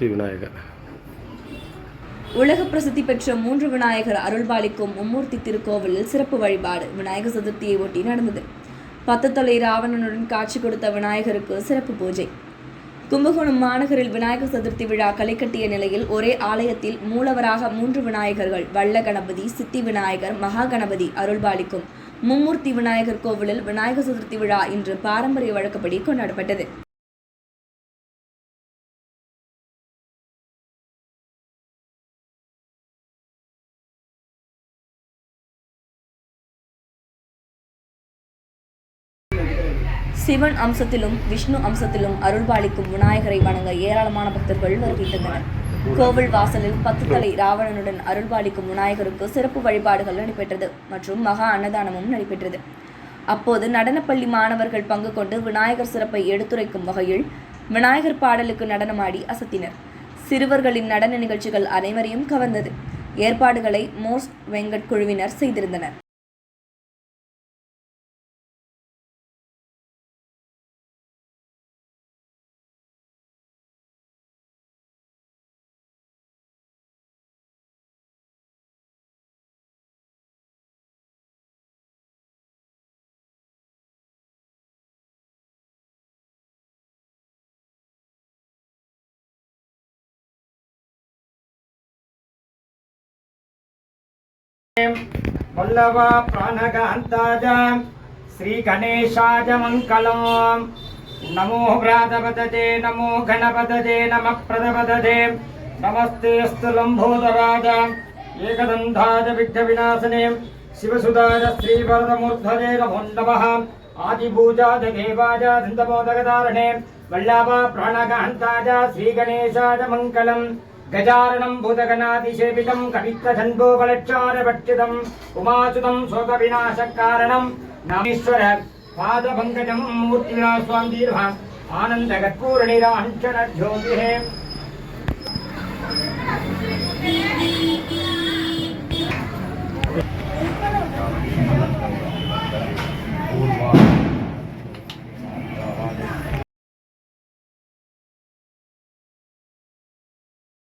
சதுர்த்தி விநாயகர். உலக பிரசித்தி பெற்ற மூன்று விநாயகர் அருள்பாலிக்கும் மும்மூர்த்தி திருக்கோவிலில் சிறப்பு வழிபாடு விநாயகர் சதுர்த்தியை ஒட்டி நடந்தது. பத்து தொலை ராவணனுடன் காட்சி கொடுத்த விநாயகருக்கு சிறப்பு பூஜை. கும்பகோணம் மாநகரில் விநாயகர் சதுர்த்தி விழா களை நிலையில் ஒரே ஆலயத்தில் மூலவராக மூன்று விநாயகர்கள் வல்ல கணபதி சித்தி விநாயகர் மகா கணபதி அருள்பாலிக்கும் மும்மூர்த்தி விநாயகர் கோவிலில் விநாயகர் சதுர்த்தி விழா இன்று பாரம்பரிய வழக்கப்படி கொண்டாடப்பட்டது. சிவன் அம்சத்திலும் விஷ்ணு அம்சத்திலும் அருள்பாலிக்கும் விநாயகரை வணங்க ஏராளமான பக்தர்கள் வருகின்றனர். கோவில் வாசலில் பத்து தலை ராவணனுடன் அருள்பாலிக்கும் விநாயகருக்கு சிறப்பு வழிபாடுகள் நடைபெற்றது மற்றும் மகா அன்னதானமும் நடைபெற்றது. அப்போது நடனப்பள்ளி மாணவர்கள் பங்கு கொண்டு விநாயகர் சிறப்பை எடுத்துரைக்கும் வகையில் விநாயகர் பாடலுக்கு நடனமாடி அசத்தினர். சிறுவர்களின் நடன நிகழ்ச்சிகள் அனைவரையும் கவர்ந்தது. ஏற்பாடுகளை மோஸ்ட் வெங்கட் குழுவினர் செய்திருந்தனர். वल्लभ प्राणगान्ताय श्रीगणेशाय मङ्गलम् नमो व्रातपदजे नमो गणपदजे नमः प्रदपदजे नमस्तेऽस्तु लम्भोदराज एकदन्धाय विघ्नविनाशने। शिवसुधाय श्रीवरदमूर्धजे नमो नमः। आदिभूजाय देवाय धन्दमोदकधारणे वल्लभ प्राणगान्ताय श्रीगणेशाय मङ्गलम् கஜாரணம் பூதகணாதிசேவிதம் கவித்தன்போபலட்சாரபட்சிதம் உமாசுதம் சோக விநாசக்காரணம் நாமீஸ்வர பாதபங்கஜம் மூர்த்தினா சுவாம் தீர்வா ஆனந்த கற்பூரணிராஞ்சன ஜோதிஹே.